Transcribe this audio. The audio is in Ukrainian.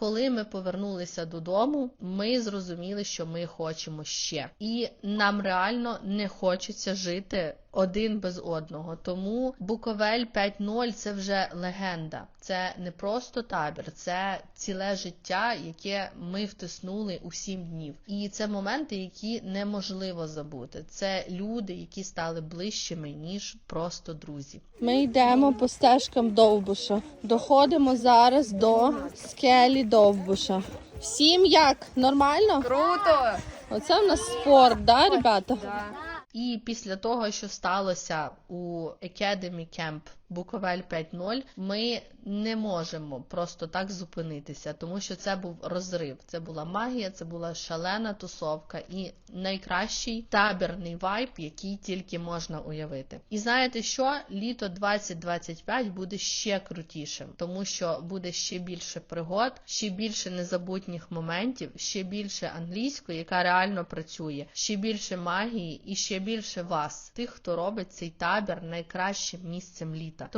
Коли ми повернулися додому, ми зрозуміли, що ми хочемо ще, і нам реально не хочеться жити один без одного. Тому Буковель 5.0 це вже легенда. Це не просто табір, це ціле життя, яке ми втиснули у сім днів. І це моменти, які неможливо забути. Це люди, які стали ближчими ніж просто друзі. Ми йдемо по стежкам Довбуша. Доходимо зараз до скелі Довбуша. Всім як? Нормально? Круто! Оце в нас спорт, да, ребята? Да. І після того, що сталося у Academy Camp Буковель 5.0, ми не можемо просто так зупинитися, тому що це був розрив. Це була магія, це була шалена тусовка і найкращий табірний вайб, який тільки можна уявити. І знаєте що? Літо 2025 буде ще крутішим, тому що буде ще більше пригод, ще більше незабутніх моментів, ще більше англійської, яка реально працює, ще більше магії і ще більше вас, тих, хто робить цей табір найкращим місцем літа.